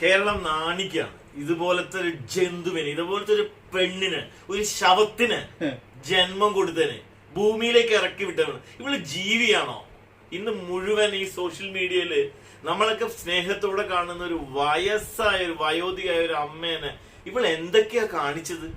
കേരളം നാണിക്കാണ്. ഇതുപോലത്തെ ഒരു ജന്തുവിന് ഇതുപോലത്തെ ഒരു പെണ്ണിന് ഒരു ശവത്തിന് ജന്മം കൊടുത്തതിന് ഭൂമിയിലേക്ക് ഇറക്കി വിട്ടവന് ഇവൾ ജീവിയാണോ? ഇന്ന് മുഴുവൻ ഈ സോഷ്യൽ മീഡിയയിൽ നമ്മളൊക്കെ സ്നേഹത്തോടെ കാണുന്ന ഒരു വയസ്സായ ഒരു വയോധികയായ ഒരു അമ്മേനെ ഇവൾ എന്തൊക്കെയാ കാണിച്ചത്?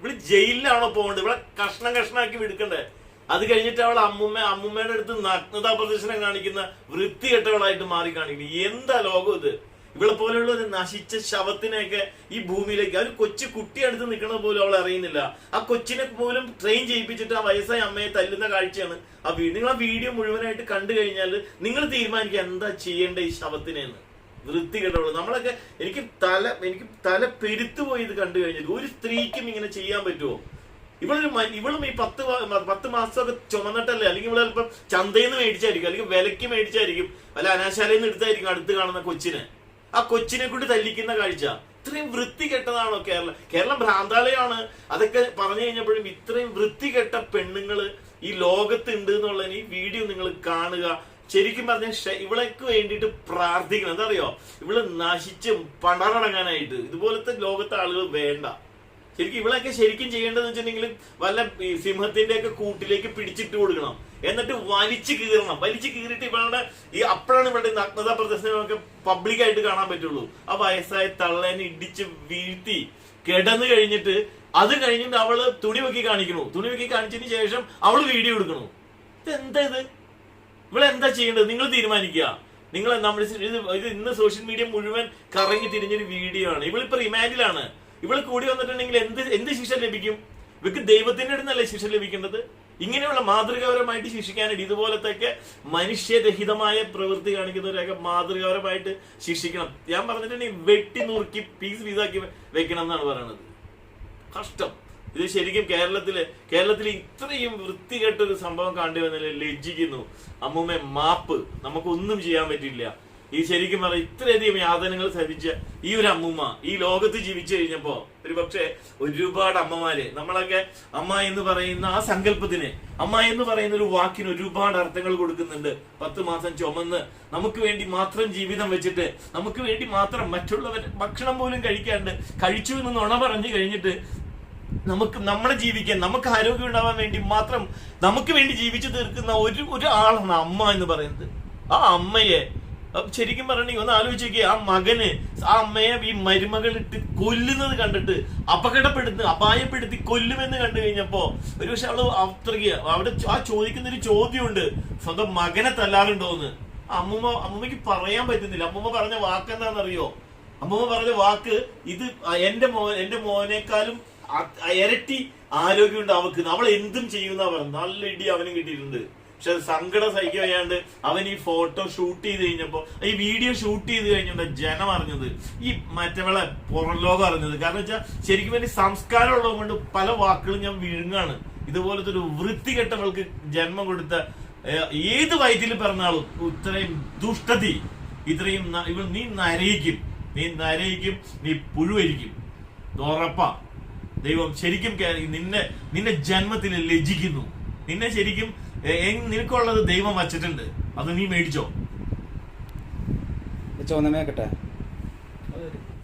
ഇവൾ ജയിലിലാണോ പോകേണ്ടത്? ഇവളെ കഷ്ണം കഷ്ണാക്കി വിടുക്കണ്ടേ? അത് കഴിഞ്ഞിട്ട് അവൾ അമ്മുമ്മ അമ്മുമ്മയുടെ അടുത്ത് നഗ്നതാ പ്രദർശനം കാണിക്കുന്ന വൃത്തികെട്ടവളായിട്ട് മാറി കാണിക്കുന്നു. എന്താ ലോകം ഇത്? ഇവളെ പോലെയുള്ള ഒരു നശിച്ച ശവത്തിനെയൊക്കെ ഈ ഭൂമിയിലേക്ക് ഒരു കൊച്ചു കുട്ടി അടുത്ത് നിൽക്കുന്നത് പോലും അവൾ അറിയുന്നില്ല. ആ കൊച്ചിനെ പോലും ട്രെയിൻ ചെയ്യിപ്പിച്ചിട്ട് ആ വയസ്സായ അമ്മയെ തല്ലുന്ന കാഴ്ചയാണ് ആ നിങ്ങൾ ആ വീഡിയോ മുഴുവനായിട്ട് കണ്ടു കഴിഞ്ഞാൽ നിങ്ങൾ തീരുമാനിക്കുക എന്താ ചെയ്യേണ്ട ഈ ശവത്തിനെന്ന്. വൃത്തികെട്ടവൾ. നമ്മളൊക്കെ എനിക്ക് തല എനിക്ക് തല പെരുത്തുപോയി ഇത് കണ്ടു കഴിഞ്ഞത് ഒരു സ്ത്രീക്കും ഇങ്ങനെ ചെയ്യാൻ പറ്റുമോ? ഇവൾ ഇവളും ഈ പത്ത് പത്ത് മാസമൊക്കെ ചുമന്നിട്ടല്ലേ? അല്ലെങ്കിൽ ഇവിടെ ചിലപ്പോൾ ചന്തയിൽ നിന്ന് മേടിച്ചായിരിക്കും അല്ലെങ്കിൽ വിലയ്ക്ക് മേടിച്ചായിരിക്കും അല്ല അനാശാലയിൽ നിന്ന് എടുത്തായിരിക്കും അടുത്ത് കാണുന്ന കൊച്ചിനെ. ആ കൊച്ചിനെ കൊണ്ട് തല്ലിക്കുന്ന കാഴ്ച. ഇത്രയും വൃത്തി കെട്ടതാണോ കേരളം കേരളം ഭ്രാന്താലയാണ് അതൊക്കെ പറഞ്ഞു കഴിഞ്ഞപ്പോഴും ഇത്രയും വൃത്തി കെട്ട പെണ്ണുങ്ങൾ ഈ ലോകത്ത് ഉണ്ട് എന്നുള്ളതിന് ഈ വീഡിയോ നിങ്ങൾ കാണുക. ശരിക്കും പറഞ്ഞ ഇവളേക്ക് വേണ്ടിയിട്ട് പ്രാർത്ഥിക്കണം. എന്താ അറിയോ? ഇവൾ നശിച്ചും പണറടങ്ങാനായിട്ട് ഇതുപോലത്തെ ലോകത്തെ ആളുകൾ വേണ്ട. ശരിക്കും ഇവളൊക്കെ ശരിക്കും ചെയ്യേണ്ടതെന്ന് വെച്ചിട്ടുണ്ടെങ്കിൽ വല്ല സിംഹത്തിന്റെ ഒക്കെ കൂട്ടിലേക്ക് പിടിച്ചിട്ട് കൊടുക്കണം. എന്നിട്ട് വലിച്ചു കീറണം. വലിച്ചു കീറിയിട്ട് ഇവളുടെ ഈ അപ്പോഴാണ് ഇവളുടെ നഗ്നതാ പ്രദർശനമൊക്കെ പബ്ലിക്കായിട്ട് കാണാൻ പറ്റുള്ളൂ. ആ വയസ്സായ തള്ളേനെ ഇടിച്ച് വീഴ്ത്തി കിടന്നു കഴിഞ്ഞിട്ട് അത് കഴിഞ്ഞിട്ട് അവൾ തുണി വെക്കി കാണിക്കണു തുണി വെക്കി കാണിച്ചതിന് ശേഷം അവൾ വീഡിയോ എടുക്കണു ഇത് എന്താ ഇത്? ഇവിടെ എന്താ ചെയ്യേണ്ടത്? നിങ്ങൾ തീരുമാനിക്കുക. നിങ്ങൾ നമ്മൾ ഇത് ഇന്ന് സോഷ്യൽ മീഡിയ മുഴുവൻ കറങ്ങി തിരിഞ്ഞൊരു വീഡിയോ ആണ്. ഇവളിപ്പോ റിമാൻഡിലാണ് ഇവൾ കൂടി വന്നിട്ടുണ്ടെങ്കിൽ എന്ത് എന്ത് ശിക്ഷ ലഭിക്കും? ഇവക്ക് ദൈവത്തിന്റെ അടുത്തല്ലേ ശിക്ഷ ലഭിക്കേണ്ടത്? ഇങ്ങനെയുള്ള മാതൃകാപരമായിട്ട് ശിക്ഷിക്കാനായിട്ട് ഇതുപോലത്തെയൊക്കെ മനുഷ്യരഹിതമായ പ്രവൃത്തി കാണിക്കുന്നവരെയൊക്കെ മാതൃകാപരമായിട്ട് ശിക്ഷിക്കണം. ഞാൻ പറഞ്ഞിട്ടുണ്ടെങ്കിൽ വെട്ടി നുറുക്കി പീസ് പീസാക്കി വെക്കണം എന്നാണ് പറയുന്നത് കഷ്ടം. ഇത് ശരിക്കും കേരളത്തിൽ കേരളത്തിൽ ഇത്രയും വൃത്തികെട്ടൊരു സംഭവം കണ്ടു ലജ്ജിക്കുന്നു. അമ്മൂമ്മ മാപ്പ്. നമുക്കൊന്നും ചെയ്യാൻ പറ്റില്ല. ഈ ശരിക്കും പറഞ്ഞ ഇത്രയധികം യാതനകൾ സഹിച്ച ഈ ഒരു അമ്മൂമ്മ ഈ ലോകത്ത് ജീവിച്ചു കഴിഞ്ഞപ്പോ ഒരു പക്ഷേ ഒരുപാട് അമ്മമാര് നമ്മളൊക്കെ അമ്മ എന്ന് പറയുന്ന ആ സങ്കല്പത്തിന് അമ്മ എന്ന് പറയുന്ന ഒരു വാക്കിന് ഒരുപാട് അർത്ഥങ്ങൾ കൊടുക്കുന്നുണ്ട്. പത്ത് മാസം ചുമന്ന് നമുക്ക് വേണ്ടി മാത്രം ജീവിതം വെച്ചിട്ട് നമുക്ക് വേണ്ടി മാത്രം മറ്റുള്ളവർ ഭക്ഷണം പോലും കഴിക്കാണ്ട് കഴിച്ചു എന്ന് നുണ പറഞ്ഞു കഴിഞ്ഞിട്ട് നമുക്ക് നമ്മളെ ജീവിക്കാൻ നമുക്ക് ആരോഗ്യം ഉണ്ടാവാൻ വേണ്ടി മാത്രം നമുക്ക് വേണ്ടി ജീവിച്ചു തീർക്കുന്ന ഒരു ഒരു ആളാണ് അമ്മ എന്ന് പറയുന്നത്. ആ അമ്മയെ ശരിക്കും പറഞ്ഞെങ്കിൽ ഒന്ന് ആലോചിച്ചേക്ക്. ആ മകന് ആ അമ്മയെ ഈ മരുമകളിട്ട് കൊല്ലുന്നത് കണ്ടിട്ട് അപകടപ്പെടുത്ത് അപായപ്പെടുത്തി കൊല്ലുമെന്ന് കണ്ടു കഴിഞ്ഞപ്പോ ഒരു പക്ഷെ അവൾ അത്രയ്ക്ക് അവിടെ ആ ചോദിക്കുന്ന ഒരു ചോദ്യമുണ്ട്. സ്വന്തം മകനെ തല്ലാറുണ്ടോന്ന്. അമ്മൂമ്മ അമ്മൂമ്മക്ക് പറയാൻ പറ്റുന്നില്ല. അമ്മൂമ്മ പറഞ്ഞ വാക്ക് എന്താണെന്നറിയോ? അമ്മൂമ്മ പറഞ്ഞ വാക്ക് ഇത് എന്റെ മോ എന്റെ മോനേക്കാളും ഇരട്ടി ആരോഗ്യമുണ്ട് അവക്ക് അവൾ എന്തും ചെയ്യുന്ന പറഞ്ഞു നല്ല ഇടി അവനും കിട്ടിയിട്ടുണ്ട്. പക്ഷെ സങ്കടം സഹിക്കാണ്ട് അവൻ ഈ ഫോട്ടോ ഷൂട്ട് ചെയ്ത് കഴിഞ്ഞപ്പോ ഈ വീഡിയോ ഷൂട്ട് ചെയ്ത് കഴിഞ്ഞപ്പോ ജനം അറിഞ്ഞത് ഈ മറ്റവളെ പുറം ലോകം അറിഞ്ഞത്. കാരണം വെച്ചാൽ ശരിക്കും വേണ്ടി സംസ്കാരം ഉള്ളത് കൊണ്ട് പല വാക്കുകളും ഞാൻ വിഴുങ്ങാണ്. ഇതുപോലത്തെ ഒരു വൃത്തികെട്ടവൾക്ക് ജന്മം കൊടുത്ത ഏത് വയറ്റിൽ പിറന്നാളും ഇത്രയും ദുഷ്ടതി ഇത്രയും ഇവൾ നീ നരയിക്കും. നീ നരയിക്കും നീ പുഴുവരിക്കും. ഉറപ്പ. ദൈവം ശരിക്കും നിന്നെ നിന്നെ ജന്മത്തിൽ ലജിക്കുന്നു നിന്നെ ശരിക്കും നിനക്കുള്ളത് ദൈവം വച്ചിട്ടുണ്ട്. അത് നീ മേടിച്ചോ. ചോന്നമേക്കട്ടെ